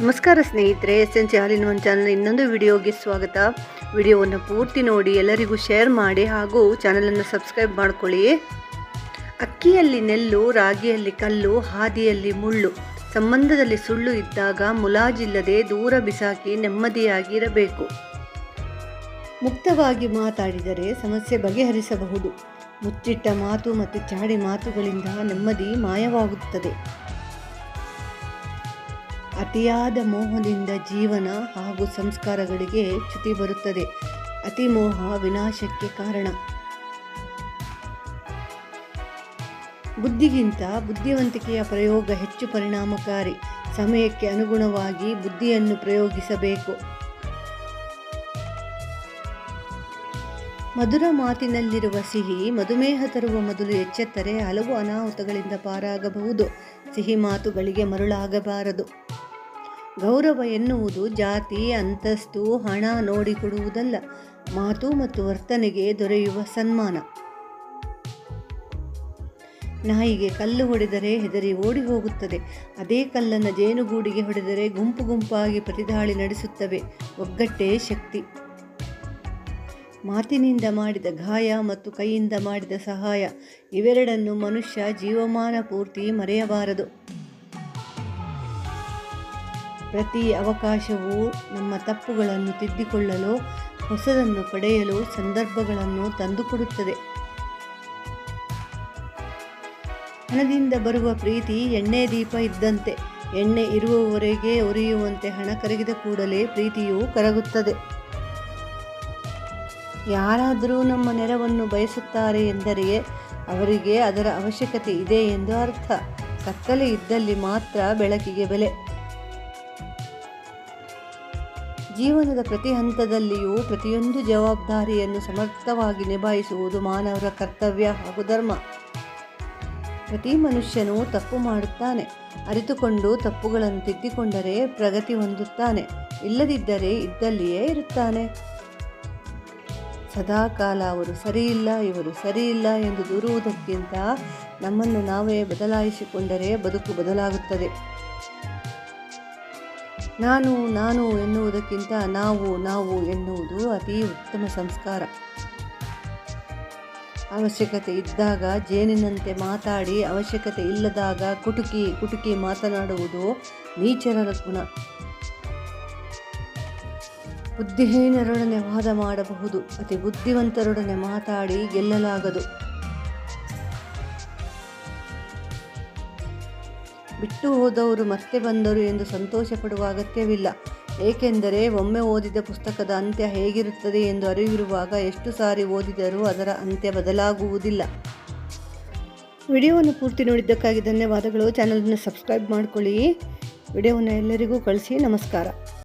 ನಮಸ್ಕಾರ ಸ್ನೇಹಿತರೆ S N C ಹಾಲಿನ ಒಂದು ಚಾನಲ್ ಇನ್ನೊಂದು ವಿಡಿಯೋಗೆ ಸ್ವಾಗತ. ವಿಡಿಯೋವನ್ನು ಪೂರ್ತಿ ನೋಡಿ ಎಲ್ಲರಿಗೂ ಶೇರ್ ಮಾಡಿ ಹಾಗೂ ಚಾನಲನ್ನು ಸಬ್ಸ್ಕ್ರೈಬ್ ಮಾಡಿಕೊಳ್ಳಿ. ಅಕ್ಕಿಯಲ್ಲಿ ನೆಲ್ಲು, ರಾಗಿಯಲ್ಲಿ ಕಲ್ಲು, ಹಾದಿಯಲ್ಲಿ ಮುಳ್ಳು. ಸಂಬಂಧದಲ್ಲಿ ಸುಳ್ಳು ಇದ್ದಾಗ ಮುಲಾಜಿಲ್ಲದೆ ದೂರ ಬಿಸಾಕಿ ನೆಮ್ಮದಿಯಾಗಿರಬೇಕು. ಮುಕ್ತವಾಗಿ ಮಾತಾಡಿದರೆ ಸಮಸ್ಯೆ ಬಗೆಹರಿಸಬಹುದು. ಮುಚ್ಚಿಟ್ಟ ಮಾತು ಮತ್ತು ಚಾಡಿ ಮಾತುಗಳಿಂದ ನೆಮ್ಮದಿ ಮಾಯವಾಗುತ್ತದೆ. ಅತಿಯಾದ ಮೋಹದಿಂದ ಜೀವನ ಹಾಗೂ ಸಂಸ್ಕಾರಗಳಿಗೆ ಚ್ಯುತಿ ಬರುತ್ತದೆ. ಅತಿ ಮೋಹ ವಿನಾಶಕ್ಕೆ ಕಾರಣ. ಬುದ್ಧಿಗಿಂತ ಬುದ್ಧಿವಂತಿಕೆಯ ಪ್ರಯೋಗ ಹೆಚ್ಚು ಪರಿಣಾಮಕಾರಿ. ಸಮಯಕ್ಕೆ ಅನುಗುಣವಾಗಿ ಬುದ್ಧಿಯನ್ನು ಪ್ರಯೋಗಿಸಬೇಕು. ಮಧುರ ಮಾತಿನಲ್ಲಿರುವ ಸಿಹಿ ಮಧುಮೇಹ ತರುವ ಮೊದಲು ಎಚ್ಚೆತ್ತರೆ ಹಲವು ಅನಾಹುತಗಳಿಂದ ಪಾರಾಗಬಹುದು. ಸಿಹಿ ಮಾತುಗಳಿಗೆ ಮರುಳಾಗಬಾರದು. ಗೌರವ ಎನ್ನುವುದು ಜಾತಿ, ಅಂತಸ್ತು, ಹಣ ನೋಡಿಕೊಡುವುದಲ್ಲ. ಮಾತು ಮತ್ತು ವರ್ತನೆಗೆ ದೊರೆಯುವ ಸನ್ಮಾನ. ನಾಯಿಗೆ ಕಲ್ಲು ಹೊಡೆದರೆ ಹೆದರಿ ಓಡಿ ಹೋಗುತ್ತದೆ. ಅದೇ ಕಲ್ಲನ್ನು ಜೇನುಗೂಡಿಗೆ ಹೊಡೆದರೆ ಗುಂಪು ಗುಂಪಾಗಿ ಪ್ರತಿದಾಳಿ ನಡೆಸುತ್ತವೆ. ಒಗ್ಗಟ್ಟೇ ಶಕ್ತಿ. ಮಾತಿನಿಂದ ಮಾಡಿದ ಗಾಯ ಮತ್ತು ಕೈಯಿಂದ ಮಾಡಿದ ಸಹಾಯ. ಇವೆರಡನ್ನು ಮನುಷ್ಯ ಜೀವಮಾನ ಪೂರ್ತಿ ಮರೆಯಬಾರದು. ಪ್ರತಿ ಅವಕಾಶವೂ ನಮ್ಮ ತಪ್ಪುಗಳನ್ನು ತಿದ್ದಿಕೊಳ್ಳಲು, ಹೊಸದನ್ನು ಪಡೆಯಲು ಸಂದರ್ಭಗಳನ್ನು ತಂದುಕೊಡುತ್ತದೆ. ಹಣದಿಂದ ಬರುವ ಪ್ರೀತಿ ಎಣ್ಣೆ ದೀಪ ಇದ್ದಂತೆ, ಎಣ್ಣೆ ಇರುವವರೆಗೆ ಉರಿಯುವಂತೆ ಹಣ ಕರಗಿದ ಕೂಡಲೇ ಪ್ರೀತಿಯು ಕರಗುತ್ತದೆ. ಯಾರಾದರೂ ನಮ್ಮ ನೆರವನ್ನು ಬಯಸುತ್ತಾರೆ ಎಂದರೆ ಅವರಿಗೆ ಅದರ ಅವಶ್ಯಕತೆ ಇದೆ ಎಂದು ಅರ್ಥ. ಕತ್ತಲೆ ಇದ್ದಲ್ಲಿ ಮಾತ್ರ ಬೆಳಕಿಗೆ ಬೆಲೆ. ಜೀವನದ ಪ್ರತಿ ಹಂತದಲ್ಲಿಯೂ ಪ್ರತಿಯೊಂದು ಜವಾಬ್ದಾರಿಯನ್ನು ಸಮರ್ಥವಾಗಿ ನಿಭಾಯಿಸುವುದು ಮಾನವರ ಕರ್ತವ್ಯ ಹಾಗೂ ಧರ್ಮ. ಪ್ರತಿ ಮನುಷ್ಯನು ತಪ್ಪು ಮಾಡುತ್ತಾನೆ. ಅರಿತುಕೊಂಡು ತಪ್ಪುಗಳನ್ನು ತಿದ್ದಿಕೊಂಡರೆ ಪ್ರಗತಿ ಹೊಂದುತ್ತಾನೆ. ಇಲ್ಲದಿದ್ದರೆ ಇದ್ದಲ್ಲಿಯೇ ಇರುತ್ತಾನೆ. ಸದಾಕಾಲ ಅವರು ಸರಿಯಿಲ್ಲ, ಇವರು ಸರಿಯಿಲ್ಲ ಎಂದು ದೂರುವುದಕ್ಕಿಂತ ನಮ್ಮನ್ನು ನಾವೇ ಬದಲಾಯಿಸಿಕೊಂಡರೆ ಬದುಕು ಬದಲಾಗುತ್ತದೆ. ನಾನು ನಾನು ಎನ್ನುವುದಕ್ಕಿಂತ ನಾವು ನಾವು ಎನ್ನುವುದು ಅತಿ ಉತ್ತಮ ಸಂಸ್ಕಾರ. ಅವಶ್ಯಕತೆ ಇದ್ದಾಗ ಜೇನಿನಂತೆ ಮಾತಾಡಿ ಅವಶ್ಯಕತೆ ಇಲ್ಲದಾಗ ಕುಟುಕಿ ಕುಟುಕಿ ಮಾತನಾಡುವುದು ನೀಚರ ಗುಣ ಬುದ್ಧಿಹೀನರೊಡನೆ ವಾದ ಮಾಡಬಹುದು. ಅತಿ ಬುದ್ಧಿವಂತರೊಡನೆ ಮಾತಾಡಿ ಗೆಲ್ಲಲಾಗದು. ಬಿಟ್ಟು ಹೋದವರು ಮತ್ತೆ ಬಂದರು ಎಂದು ಸಂತೋಷ ಪಡುವ ಅಗತ್ಯವಿಲ್ಲ. ಏಕೆಂದರೆ ಒಮ್ಮೆ ಓದಿದ ಪುಸ್ತಕದ ಅಂತ್ಯ ಹೇಗಿರುತ್ತದೆ ಎಂದು ಅರಿವಿರುವಾಗ ಎಷ್ಟು ಸಾರಿ ಓದಿದರೂ ಅದರ ಅಂತ್ಯ ಬದಲಾಗುವುದಿಲ್ಲ. ವಿಡಿಯೋವನ್ನು ಪೂರ್ತಿ ನೋಡಿದ್ದಕ್ಕಾಗಿ ಧನ್ಯವಾದಗಳು. ಚಾನಲನ್ನು ಸಬ್ಸ್ಕ್ರೈಬ್ ಮಾಡಿಕೊಳ್ಳಿ. ವಿಡಿಯೋವನ್ನು ಎಲ್ಲರಿಗೂ ಕಳಿಸಿ. ನಮಸ್ಕಾರ.